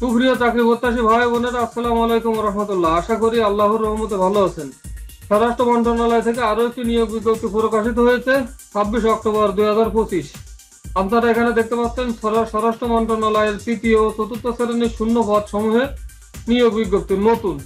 সুপ্রিয় চাকরি প্রত্যাশী ভাই বোনেরা, আসসালামু আলাইকুম রহমতুল্লাহ। আশা করি আল্লাহর রহমতে ভালো আছেন। স্বরাষ্ট্র মন্ত্রণালয় থেকে আরও একটি নিয়োগ বিজ্ঞপ্তি প্রকাশিত হয়েছে, ছাব্বিশ অক্টোবর দুই হাজার পঁচিশ। আপনারা এখানে দেখতে পাচ্ছেন স্বরাষ্ট্র মন্ত্রণালয়ের তৃতীয় চতুর্থ শ্রেণির শূন্য পদ সমূহে নিয়োগ বিজ্ঞপ্তি নতুন।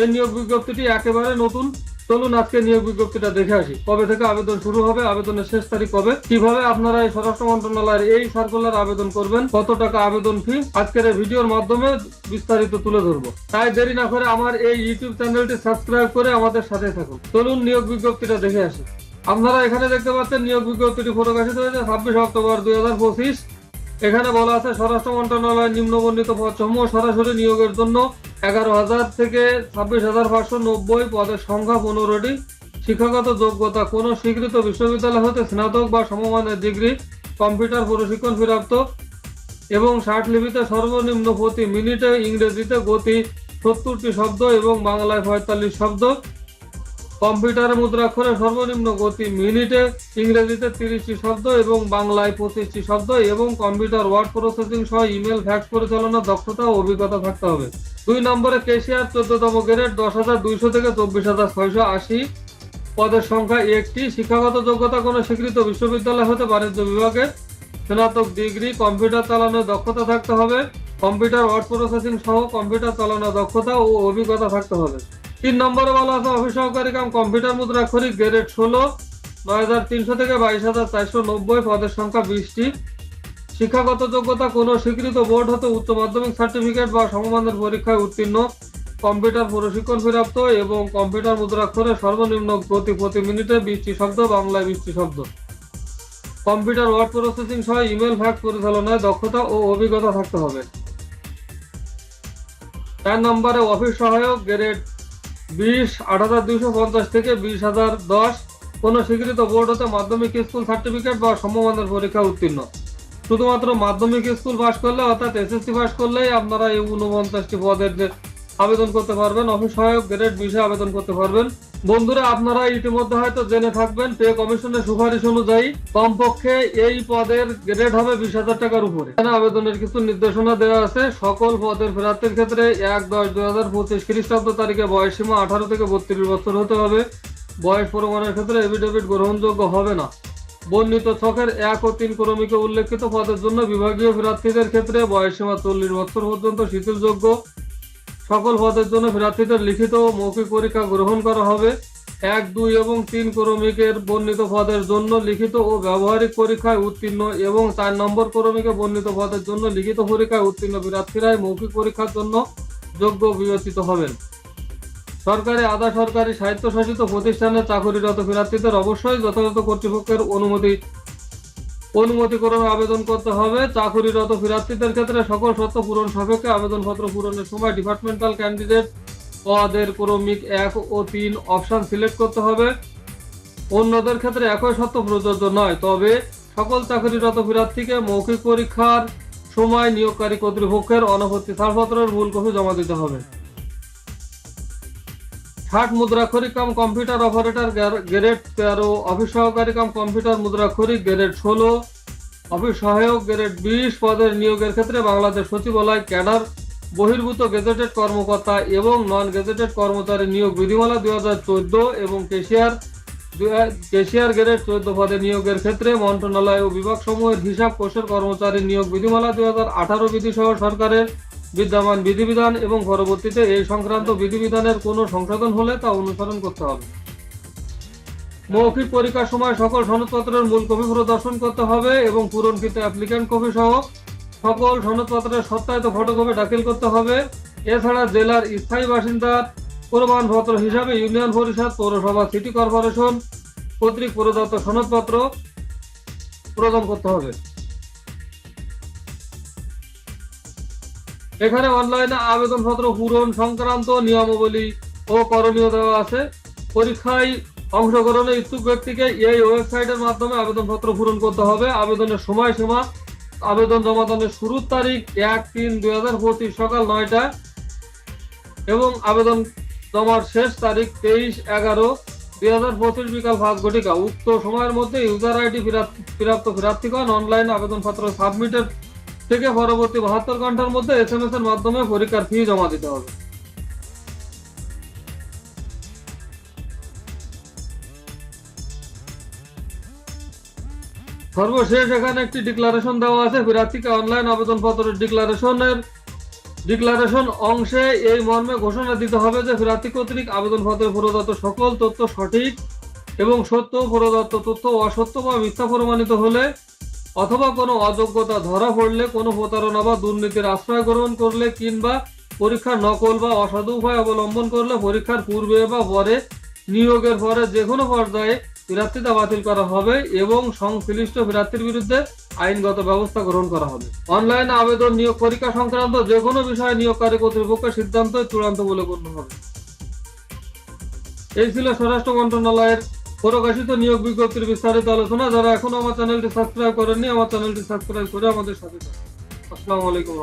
এই নিয়োগ বিজ্ঞপ্তিটি একেবারে নতুন চলুন আজকে নিয়োগ বিজ্ঞপ্তিটা দেখে আসি। কবে থেকে আবেদন শুরু হবে, আবেদনের শেষ তারিখ কবে, কীভাবে আপনারা এই স্বরাষ্ট্র মন্ত্রণালয়ের এই সার্কুলার আবেদন করবেন, কত টাকা আবেদন ফি, আজকের এই ভিডিওর মাধ্যমে বিস্তারিত তুলে ধরবো। তাই দেরি না করে আমার এই ইউটিউব চ্যানেলটি সাবস্ক্রাইব করে আমাদের সাথে থাকুন। চলুন নিয়োগ বিজ্ঞপ্তিটা দেখে আসি। আপনারা এখানে দেখতে পাচ্ছেন, নিয়োগ বিজ্ঞপ্তিটি প্রকাশিত হয়েছে ছাব্বিশ অক্টোবর দুই হাজার পঁচিশ। এখানে বলা আছে, স্বরাষ্ট্র মন্ত্রণালয়ের নিম্নবর্ণিত পদসমূহ সরাসরি নিয়োগের জন্য এগারো হাজার থেকে ছাব্বিশ হাজার পাঁচশো নব্বই পদের সংখ্যা পনেরোটি। শিক্ষাগত যোগ্যতা, কোন স্বীকৃত বিশ্ববিদ্যালয় হতে স্নাতক বা সমমানের ডিগ্রি, কম্পিউটার প্রশিক্ষণ প্রাপ্ত এবং ষাট লিপিতে সর্বনিম্ন প্রতি মিনিটে ইংরেজিতে গতি, সত্তরটি শব্দ এবং বাংলায় পঁয়তাল্লিশ শব্দ। কম্পিউটারে মুদ্রাক্ষরে সর্বনিম্ন গতি মিনিটে ইংরেজিতে তিরিশটি শব্দ এবং বাংলায় পঁচিশটি শব্দ এবং কম্পিউটার ওয়ার্ড প্রসেসিং সহ ইমেল ফ্যাক্স পরিচালনার দক্ষতা ও অভিজ্ঞতা থাকতে হবে। দুই নম্বরে কেশিয়ার চোদ্দতম গ্রেড দশ হাজার দুইশো থেকে চব্বিশ হাজার ছয়শো আশি পদের সংখ্যা একটি। শিক্ষাগত যোগ্যতা কোনো স্বীকৃত বিশ্ববিদ্যালয় হতে বাণিজ্য বিভাগে স্নাতক ডিগ্রি কম্পিউটার চালানোর দক্ষতা থাকতে হবে। কম্পিউটার ওয়ার্ড প্রসেসিং সহ কম্পিউটার চালানোর দক্ষতা ও অভিজ্ঞতা থাকতে হবে। তিন নম্বরে বলা আছে, অফিস সহকারী কাম, কম্পিউটার মুদ্রাক্ষরিক গ্রেড ষোলো, নয় তিনশো থেকে বাইশ হাজার চারশো নব্বই, পদের সংখ্যা বিশটি। শিক্ষাগত যোগ্যতা কোনো স্বীকৃত বোর্ড হতে উচ্চ মাধ্যমিক সার্টিফিকেট বা সমমানের পরীক্ষায় উত্তীর্ণ, কম্পিউটার প্রশিক্ষণ প্রাপ্ত এবং কম্পিউটার মুদ্রাক্ষরে সর্বনিম্ন গতি প্রতি মিনিটে বিশটি শব্দ, বাংলায় বিশটি শব্দ। কম্পিউটার ওয়ার্ড প্রসেসিং সহ ইমেল ফ্যাক্স পরিচালনায় দক্ষতা ও অভিজ্ঞতা থাকতে হবে। চার নম্বরে অফিস সহায়ক গ্রেড বিশ, আট হাজার দুইশো পঞ্চাশ থেকে বিশ হাজার দশ। কোনো স্বীকৃত বোর্ড হতে মাধ্যমিক স্কুল সার্টিফিকেট বা সমমানের পরীক্ষা উত্তীর্ণ। শুধুমাত্র মাধ্যমিক স্কুল পাস করলে অর্থাৎ এসএসসি পাস করলেই আপনারা এই উনপঞ্চাশটি পদের যে আবেদন করতে পারবেন, অফিস সহায়ক, গ্রেড বিষয়ে আবেদন করতে পারবেন। বন্ধুরা, আপনারা ইতিমধ্যে হয়তো জেনে থাকবেন, পে কমিশনের সুপারিশ অনুযায়ী কমপক্ষে এই পদের গ্রেড হবে বিশ হাজার টাকার উপরে। এখানে আবেদনের কিছু নির্দেশনা দেওয়া আছে। সকল পদের প্রার্থীর ক্ষেত্রে এক, দশ, দুই হাজার পঁচিশ খ্রিস্টাব্দ তারিখে বয়স সীমা আঠারো থেকে বত্রিশ বছর হতে হবে। বয়স প্রমাণের ক্ষেত্রে এফিডেভিট গ্রহণযোগ্য হবে না। বর্ণিত ছকের এক ও তিন ক্রমিকে উল্লেখিত পদের জন্য বিভাগীয় প্রার্থীদের ক্ষেত্রে বয়সসীমা চল্লিশ বছর পর্যন্ত শিথিলযোগ্য। সকল পদের জন্য প্রার্থীদের লিখিত মৌখিক পরীক্ষা গ্রহণ করা হবে। এক, দুই এবং তিন ক্রমিকের বর্ণিত পদের জন্য লিখিত ও ব্যবহারিক পরীক্ষায় উত্তীর্ণ এবং চার নম্বর ক্রমিকে বর্ণিত পদের জন্য লিখিত পরীক্ষায় উত্তীর্ণ প্রার্থীরাই মৌখিক পরীক্ষার জন্য যোগ্য বিবেচিত হবেন। সরকারি, আধা সরকারি স্বায়ত্তশাসিত প্রতিষ্ঠানে চাকরিরত প্রার্থীদের অবশ্যই যথাযথ কর্তৃপক্ষের অনুমতি অনুমতিক্রমে আবেদন করতে হবে। চাকরিরত প্রার্থীদের ক্ষেত্রে সকল শর্ত পূরণ সাপেক্ষে আবেদনপত্র পূরণের সময় ডিপার্টমেন্টাল ক্যান্ডিডেট পদের ক্রমিক এক ও তিন অপশন সিলেক্ট করতে হবে। অন্যদের ক্ষেত্রে একই শর্ত প্রযোজ্য নয়, তবে সকল চাকরিরত প্রার্থীকে মৌখিক পরীক্ষার সময় নিয়োগকারী কর্তৃপক্ষের অনপত্তি ছাড়পত্রের মূল কপি জমা দিতে হবে। ষাট মুদ্রাক্ষরিক কাম কম্পিউটার অপারেটর গ্রেড তেরো অফিস সহকারী কাম কম্পিউটার মুদ্রাক্ষরিক গ্রেড ষোলো অফিস সহায়ক গ্রেড বিশ পদের নিয়োগের ক্ষেত্রে বাংলাদেশ সচিবালয় ক্যাডার, বহির্ভূত গেজেটেড কর্মকর্তা এবং নন গেজেটেড কর্মচারী নিয়োগ বিধিমালা দুই হাজার চোদ্দ এবং কেশিয়ার কেশিয়ার গ্রেড চোদ্দ পদে নিয়োগের ক্ষেত্রে মন্ত্রণালয় ও বিভাগসমূহের হিসাব কোষের কর্মচারী নিয়োগ বিধিমালা দুই হাজার আঠারো বিধিসহ সরকারের বিদ্যমান বিধিবিধান এবং পরবর্তীতে এই সংক্রান্ত বিধিবিধানের কোনো সংশোধন হলে তা অনুসরণ করতে হবে। মৌখিক পরীক্ষার সময় সকল সনদপত্রের মূল কপি প্রদর্শন করতে হবে এবং পূরণকৃত অ্যাপ্লিক্যান্ট কপি সহ সকল সনদপত্রের সত্যায়িত ফটোকপি দাখিল করতে হবে। এছাড়া জেলার স্থায়ী বাসিন্দার প্রমাণপত্র হিসাবে ইউনিয়ন পরিষদ, পৌরসভা, সিটি কর্পোরেশন কর্তৃক প্রদত্ত সনদপত্র প্রদান করতে হবে। এখানে অনলাইনে আবেদনপত্র পূরণ সংক্রান্ত নিয়মাবলী ও করণীয় দেওয়া আছে। পরীক্ষায় অংশগ্রহণের ইচ্ছুক ব্যক্তিকে এই ওয়েবসাইটের মাধ্যমে আবেদনপত্র পূরণ করতে হবে। আবেদনের সময়সীমা, আবেদন জমাদানের শুরুর তারিখ এক তিন দুই হাজার পঁচিশ সকাল নয়টা এবং আবেদন জমার শেষ তারিখ তেইশ এগারো দুই হাজার পঁচিশ বিকাল পাঁচ ঘটিকা। উক্ত সময়ের মধ্যে ইউজার আইডি প্রাপ্ত প্রার্থীগণ অনলাইন আবেদনপত্র সাবমিটের থেকে পরবর্তী বাহাত্তর ঘণ্টার মধ্যে এস এম এস এর মাধ্যমে পরীক্ষার ফি জমা দিতে হবে। সর্বশেষ এখানে একটি ডিক্লারেশন দেওয়া আছে। প্রার্থীকে অনলাইন আবেদনপত্রের ডিক্লারেশনের ডিক্লারেশন অংশে এই মর্মে ঘোষণা দিতে হবে যে প্রার্থী কর্তৃক আবেদনপত্রে প্রদত্ত সকল তথ্য সঠিক এবং সত্য, প্রদত্ত তথ্য অসত্য বা মিথ্যা প্রমাণিত হলে অথবা কোনো অযোগ্যতা ধরা পড়লে কোনো প্রতারণা বা দুর্নীতির আশ্রয় গ্রহণ করলে কিংবা পরীক্ষার নকল বা অসাধু উপায় অবলম্বন করলে পরীক্ষার পূর্বে বা পরে নিয়োগের পরে যে কোনো পর্যায়ে প্রার্থিতা বাতিল করা হবে এবং সংশ্লিষ্ট প্রার্থীর বিরুদ্ধে আইনগত ব্যবস্থা গ্রহণ করা হবে। অনলাইন আবেদন, নিয়োগ পরীক্ষা সংক্রান্ত যে কোনো বিষয়ে নিয়োগকারী কর্তৃপক্ষের সিদ্ধান্ত চূড়ান্ত বলে গণ্য হবে। এই ছিল স্বরাষ্ট্র মন্ত্রণালয়ের প্রকাশিত নিয়োগ বিজ্ঞপ্তির বিস্তারিত আলোচনা, যারা এখনও আমার চ্যানেলটি সাবস্ক্রাইব করেননি, আমার চ্যানেলটি সাবস্ক্রাইব করে আমাদের সাথে থাকুন। আসসালামু আলাইকুম